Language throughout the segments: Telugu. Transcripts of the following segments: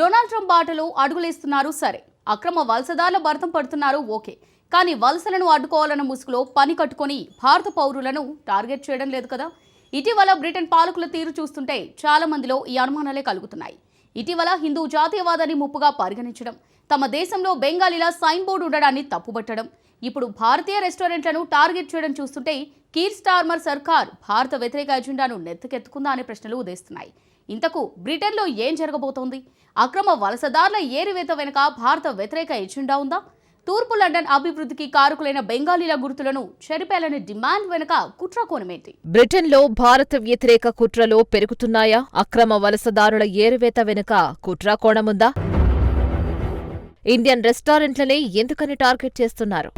డొనాల్డ్ ట్రంప్ బాటలో అడుగులేస్తున్నారు సరే. అక్రమ వలసదారుల భర్తం పడుతున్నారు ఓకే. కానీ వలసలను అడ్డుకోవాలన్న ముసుగులో పని కట్టుకొని భారత పౌరులను టార్గెట్ చేయడం లేదు కదా. ఇటీవల బ్రిటన్ పాలకుల తీరు చూస్తుంటే చాలా మందిలో ఈ అనుమానాలే కలుగుతున్నాయి. ఇటీవల హిందూ జాతీయవాదాన్ని ముప్పుగా పరిగణించడం తమ దేశంలో బెంగాలీల సైన్ బోర్డు ఉండడాన్ని తప్పుబట్టడం ఇప్పుడు భారతీయ రెస్టారెంట్లను టార్గెట్ చేయడం చూస్తుంటే కీర్ స్టార్మర్ సర్కార్ భారత వ్యతిరేక ఎజెండాను నెత్తికెత్తుకుందా అనే ప్రశ్నలు ఉదయిస్తున్నాయి. ఇంతకు బ్రిటన్లో ఏం జరగబోతోంది? అక్రమ వలసదారుల ఏరివేత వెనుక భారత వ్యతిరేక ఎజెండా ఉందా? తూర్పు లండన్ అభివృద్ధికి కారకులైన బెంగాలీల గుర్తులను చెరిపేయాలనే డిమాండ్ వెనుక కుట్ర కోణమేంటి? బ్రిటన్లో భారత వ్యతిరేక కుట్రలు పెరుగుతున్నాయా? అక్రమ వలసదారుల ఏరువేత వెనుక కుట్ర కోణముందా? ఇండియన్ రెస్టారెంట్లనే ఎందుకని టార్గెట్ చేస్తున్నారు?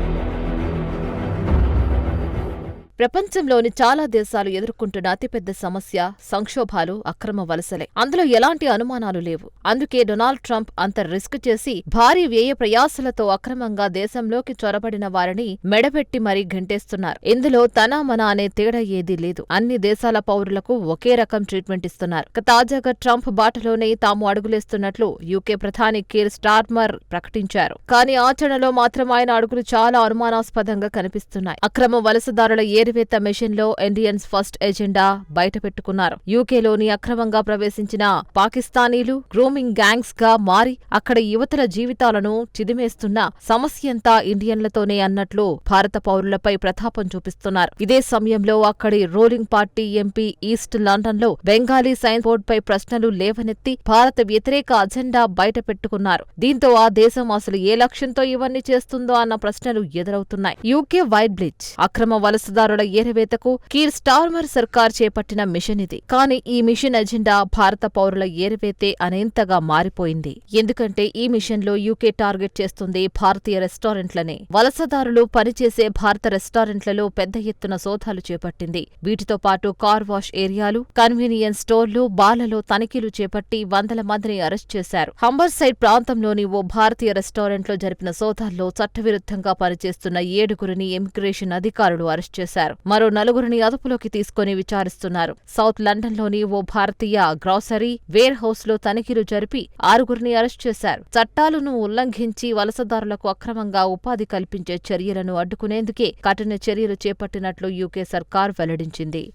ప్రపంచంలోని చాలా దేశాలు ఎదుర్కొంటున్న అతిపెద్ద సమస్య సంక్షోభాలు అక్రమ వలసలే. అందులో ఎలాంటి అనుమానాలు లేవు. అందుకే డొనాల్డ్ ట్రంప్ అంత రిస్క్ చేసి భారీ వ్యయ ప్రయాసలతో అక్రమంగా దేశంలోకి చొరబడిన వారిని మెడబెట్టి మరీ గంటేస్తున్నారు. ఇందులో తన మన అనే తేడా ఏదీ లేదు. అన్ని దేశాల పౌరులకు ఒకే రకం ట్రీట్మెంట్ ఇస్తున్నారు. తాజాగా ట్రంప్ బాటలోనే తాము అడుగులేస్తున్నట్లు యూకే ప్రధాని కీర్ స్టార్మర్ ప్రకటించారు. కానీ ఆచరణలో మాత్రం ఆయన అడుగులు చాలా అనుమానాస్పదంగా కనిపిస్తున్నాయి. అక్రమ వలసదారుల ఏ ఏరివేత మిషన్లో ఇండియన్స్ ఫస్ట్ ఎజెండా బయటపెట్టుకున్నారు. యూకేలోని అక్రమంగా ప్రవేశించిన పాకిస్తానీలు గ్రూమింగ్ గ్యాంగ్స్గా మారి అక్కడ యువతల జీవితాలను చిదిమేస్తున్న సమస్యంతా ఇండియన్లతోనే అన్నట్లు భారత పౌరులపై ప్రతాపం చూపిస్తున్నారు. ఇదే సమయంలో అక్కడి రూలింగ్ పార్టీ ఎంపీ ఈస్ట్ లండన్లో బెంగాలీ సైన్స్ బోర్డుపై ప్రశ్నలు లేవనెత్తి భారత వ్యతిరేక అజెండా బయటపెట్టుకున్నారు. దీంతో ఆ దేశం అసలు ఏ లక్ష్యంతో ఇవన్నీ చేస్తుందో అన్న ప్రశ్నలు ఎదురవుతున్నాయి. యూకే వైట్ బ్లిచ్ అక్రమ వలసదారు వలసదారుల ఏరవేతకు కీర్ స్టార్మర్ సర్కార్ చేపట్టిన మిషన్ ఇది. కానీ ఈ మిషన్ ఎజెండా భారత పౌరుల ఏరవేతే అనేంతగా మారిపోయింది. ఎందుకంటే ఈ మిషన్లో యూకే టార్గెట్ చేస్తుంది భారతీయ రెస్టారెంట్లనే. వలసదారులు పనిచేసే భారత రెస్టారెంట్లలో పెద్ద ఎత్తున సోదాలు చేపట్టింది. వీటితో పాటు కార్ వాష్ ఏరియాలు కన్వీనియన్స్ స్టోర్లు బార్లలో తనిఖీలు చేపట్టి వందల మందిని అరెస్ట్ చేశారు. హంబర్సైడ్ ప్రాంతంలోని ఓ భారతీయ రెస్టారెంట్లో జరిపిన సోదాల్లో చట్టవిరుద్ధంగా పనిచేస్తున్న ఏడుగురిని ఇమిగ్రేషన్ అధికారులు అరెస్ట్ చేశారు. మరో నలుగురిని అదుపులోకి తీసుకుని విచారిస్తున్నారు. సౌత్ లండన్లోని ఓ భారతీయ గ్రాసరీ వేర్ హౌస్లో తనిఖీలు జరిపి ఆరుగురిని అరెస్ట్ చేశారు. చట్టాలను ఉల్లంఘించి వలసదారులకు అక్రమంగా ఉపాధి కల్పించే చర్యలను అడ్డుకునేందుకే కఠిన చర్యలు చేపట్టినట్లు యూకే సర్కార్ వెల్లడించింది.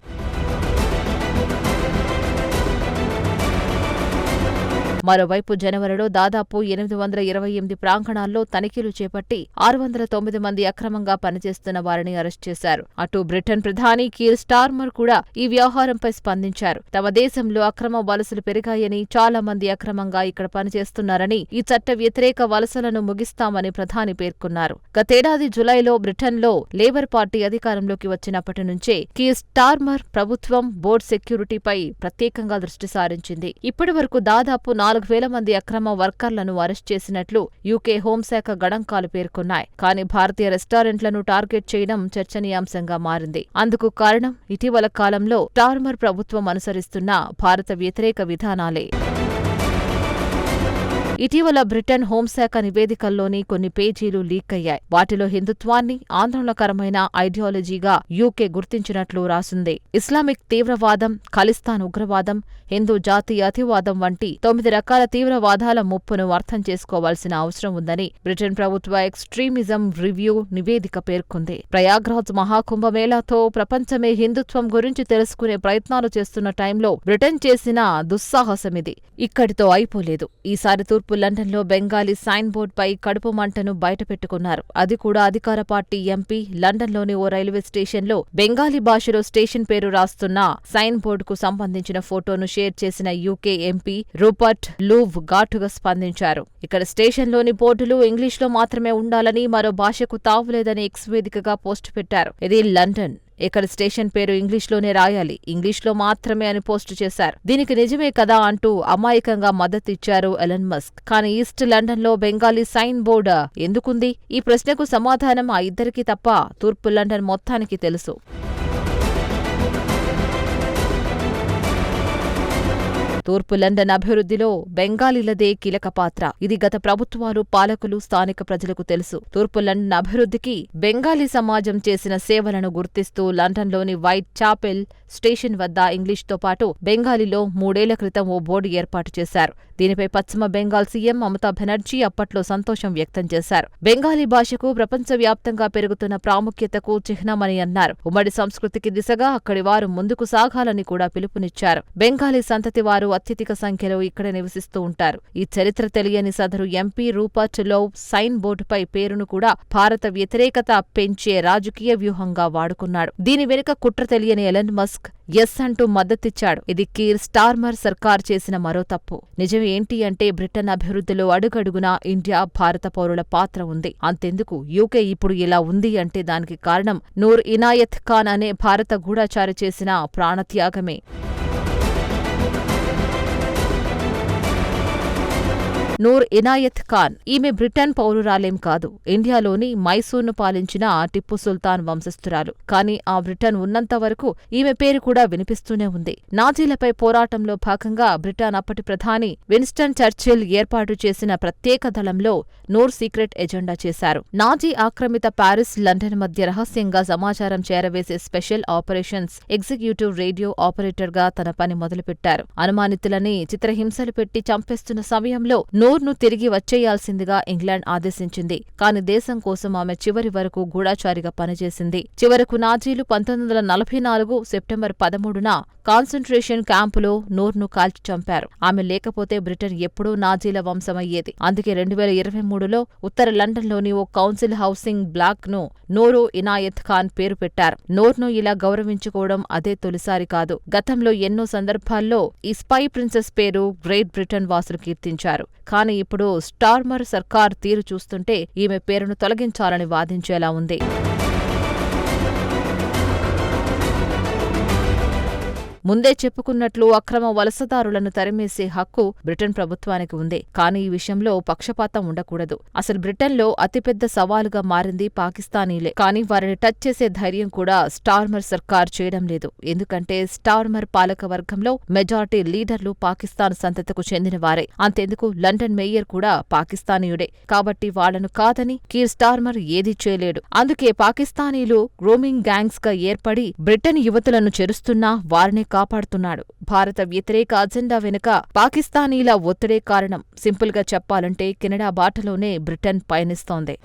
మరోవైపు జనవరిలో దాదాపు ఎనిమిది వందల ఇరవై ఎనిమిది ప్రాంగణాల్లో తనిఖీలు చేపట్టి ఆరు వందల తొమ్మిది మంది అక్రమంగా పనిచేస్తున్న వారిని అరెస్ట్ చేశారు. అటు బ్రిటన్ ప్రధాని కీర్ స్టార్మర్ కూడా ఈ వ్యవహారంపై స్పందించారు. తమ దేశంలో అక్రమ వలసలు పెరిగాయని చాలా మంది అక్రమంగా ఇక్కడ పనిచేస్తున్నారని ఈ చట్ట వ్యతిరేక వలసలను ముగిస్తామని ప్రధాని పేర్కొన్నారు. గతేడాది జులైలో బ్రిటన్లో లేబర్ పార్టీ అధికారంలోకి వచ్చినప్పటి నుంచే కీర్ స్టార్మర్ ప్రభుత్వం బోర్డ్ సెక్యూరిటీపై ప్రత్యేకంగా దృష్టి సారించింది. ఇప్పటి వరకు దాదాపు నాలుగు వేల మంది అక్రమ వర్కర్లను అరెస్ట్ చేసినట్లు యూకే హోంశాఖ గణాంకాలు పేర్కొన్నాయి. కానీ భారతీయ రెస్టారెంట్లను టార్గెట్ చేయడం చర్చనీయాంశంగా మారింది. అందుకు కారణం ఇటీవల కాలంలో టార్మర్ ప్రభుత్వం అనుసరిస్తున్న భారత వ్యతిరేక విధానాలే. ఇటీవల బ్రిటన్ హోంశాఖ నివేదికల్లోని కొన్ని పేజీలు లీక్ అయ్యాయి. వాటిలో హిందుత్వాన్ని ఆందోళనకరమైన ఐడియాలజీగా యూకే గుర్తించినట్లు రాసింది. ఇస్లామిక్ తీవ్రవాదం ఖలిస్తాన్ ఉగ్రవాదం హిందూ జాతీయ అతివాదం వంటి తొమ్మిది రకాల తీవ్రవాదాల ముప్పును అర్థం చేసుకోవాల్సిన అవసరం ఉందని బ్రిటన్ ప్రభుత్వ ఎక్స్ట్రీమిజం రివ్యూ నివేదిక పేర్కొంది. ప్రయాగ్రాజ్ మహాకుంభమేళాతో ప్రపంచమే హిందుత్వం గురించి తెలుసుకునే ప్రయత్నాలు చేస్తున్న టైంలో బ్రిటన్ చేసిన దుస్సాహసమిది. ఇక్కడితో అయిపోలేదు. ఈసారి తూర్పు లండన్లో బెంగాలీ సైన్ బోర్డుపై కడుపు మంటను బయటపెట్టుకున్నారు. అది కూడా అధికార పార్టీ ఎంపీ లండన్లోని ఓ రైల్వే స్టేషన్లో బెంగాలీ భాషలో స్టేషన్ పేరు రాస్తున్న సైన్ బోర్డుకు సంబంధించిన ఫోటోను షేర్ చేసిన యూకే ఎంపీ రూపర్ట్ లూవ్ ఘాటుగా స్పందించారు. ఇక్కడ స్టేషన్లోని బోర్డులు ఇంగ్లీష్లో మాత్రమే ఉండాలని మరో భాషకు తావులేదని ఎక్స్ వేదికగా పోస్టు పెట్టారు. ఇది లండన్. ఇక్కడ స్టేషన్ పేరు ఇంగ్లీష్లోనే రాయాలి. ఇంగ్లీష్లో మాత్రమే అని పోస్టు చేశారు. దీనికి నిజమే కదా అంటూ అమాయకంగా మద్దతిచ్చారు ఎలన్ మస్క్. కానీ ఈస్ట్ లండన్లో బెంగాలీ సైన్ బోర్డు ఎందుకుంది? ఈ ప్రశ్నకు సమాధానం ఆ ఇద్దరికీ తప్ప తూర్పు లండన్ మొత్తానికి తెలుసు. తూర్పు లండన్ అభివృద్ధిలో బెంగాలీలదే కీలక పాత్ర. ఇది గత ప్రభుత్వాలు పాలకులు స్థానిక ప్రజలకు తెలుసు. తూర్పు లండన్ అభివృద్ధికి బెంగాలీ సమాజం చేసిన సేవలను గుర్తిస్తూ లండన్లోని వైట్ చాపెల్ స్టేషన్ వద్ద ఇంగ్లీష్తో పాటు బెంగాలీలో మూడేళ్ళ క్రితం ఓ బోర్డు ఏర్పాటు చేశారు. దీనిపై పశ్చిమ బెంగాల్ సీఎం మమతా బెనర్జీ అప్పట్లో సంతోషం వ్యక్తం చేశారు. బెంగాలీ భాషకు ప్రపంచవ్యాప్తంగా పెరుగుతున్న ప్రాముఖ్యతకు చిహ్నమని అన్నారు. ఉమ్మడి సంస్కృతికి దిశగా అక్కడి వారు ముందుకు సాగాలని కూడా పిలుపునిచ్చారు. బెంగాలీ సంతతి వారు అత్యధిక సంఖ్యలో ఇక్కడ నివసిస్తూ ఉంటారు. ఈ చరిత్ర తెలియని సదరు ఎంపీ రూపర్ట్లో సైన్ బోర్డుపై పేరును కూడా భారత వ్యతిరేకత పెంచే రాజకీయ వ్యూహంగా వాడుకున్నాడు. దీని వెనుక కుట్ర తెలియని ఎలన్ మస్క్ ఎస్ అంటూ మద్దతిచ్చాడు. ఇది కీర్ స్టార్మర్ సర్కార్ చేసిన మరో తప్పు. నిజం ఏంటి అంటే బ్రిటన్ అభివృద్ధిలో అడుగడుగునా ఇండియా భారత పౌరుల పాత్ర ఉంది. అంతెందుకు? యూకే ఇప్పుడు ఇలా ఉంది అంటే దానికి కారణం నూర్ ఇనాయత్ ఖాన్ అనే భారత గూఢాచారి చేసిన ప్రాణత్యాగమే. నూర్ ఇనాయత్ ఖాన్. ఈమె బ్రిటన్ పౌరురాలేం కాదు. ఇండియాలోని మైసూర్ను పాలించిన టిప్పు సుల్తాన్ వంశస్థురాలు. కానీ ఆ బ్రిటన్ ఉన్నంత వరకు ఈమె పేరు కూడా వినిపిస్తూనే ఉంది. నాజీలపై పోరాటంలో భాగంగా బ్రిటన్ అప్పటి ప్రధాని విన్స్టన్ చర్చిల్ ఏర్పాటు చేసిన ప్రత్యేక దళంలో నూర్ సీక్రెట్ ఎజెండా చేశారు. నాజీ ఆక్రమిత ప్యారిస్ లండన్ మధ్య రహస్యంగా సమాచారం చేరవేసే స్పెషల్ ఆపరేషన్స్ ఎగ్జిక్యూటివ్ రేడియో ఆపరేటర్గా తన పని మొదలుపెట్టారు. అనుమానితులని చిత్రహింసలు పెట్టి చంపేస్తున్న సమయంలో నూర్ను తిరిగి వచ్చేయాల్సిందిగా ఇంగ్లాండ్ ఆదేశించింది. కాని దేశం కోసం ఆమె చివరి వరకు గూఢాచారిగా పనిచేసింది. చివరకు నాజీలు పంతొమ్మిది వందల నలభై నాలుగు సెప్టెంబర్ పదమూడున కాన్సంట్రేషన్ క్యాంపులో నోర్ను కాల్చి చంపారు. ఆమె లేకపోతే బ్రిటన్ ఎప్పుడూ నాజీల వంశమయ్యేది. అందుకే రెండు వేల ఇరవై మూడులో ఉత్తర లండన్లోని ఓ కౌన్సిల్ హౌసింగ్ బ్లాక్ను ఇనాయత్ ఖాన్ పేరు పెట్టారు. నోర్ను ఇలా గౌరవించుకోవడం అదే తొలిసారి కాదు. గతంలో ఎన్నో సందర్భాల్లో ఈ స్పై ప్రిన్సెస్ పేరు గ్రేట్ బ్రిటన్ వాసులు కీర్తించారు. కానీ ఇప్పుడు స్టార్మర్ సర్కార్ తీరు చూస్తుంటే ఈమె పేరును తొలగించాలని వాదించేలా ఉంది. ముందే చెప్పుకున్నట్లు అక్రమ వలసదారులను తరిమేసే హక్కు బ్రిటన్ ప్రభుత్వానికి ఉంది. కానీ ఈ విషయంలో పక్షపాతం ఉండకూడదు. అసలు బ్రిటన్లో అతిపెద్ద సవాలుగా మారింది పాకిస్తానీలే. కానీ వారిని టచ్ చేసే ధైర్యం కూడా స్టార్మర్ సర్కార్ చేయడం లేదు. ఎందుకంటే స్టార్మర్ పాలక వర్గంలో మెజార్టీ లీడర్లు పాకిస్తాన్ సంతతికు చెందినవారే అంతెందుకు లండన్ మేయర్ కూడా పాకిస్తానీయుడే. కాబట్టి వాళ్ళను కాదని కీర్ స్టార్మర్ ఏదీ చేయలేడు. అందుకే పాకిస్తానీలు గ్రోమింగ్ గ్యాంగ్స్గా ఏర్పడి బ్రిటన్ యువతులను చెరుస్తున్నా వారినే కాపాడుతున్నాడు. భారత వ్యతిరేక అజెండా వెనుక పాకిస్తానీల ఒత్తిడే కారణం. సింపుల్గా చెప్పాలంటే కెనడా బాటలోనే బ్రిటన్ పయనిస్తోంది.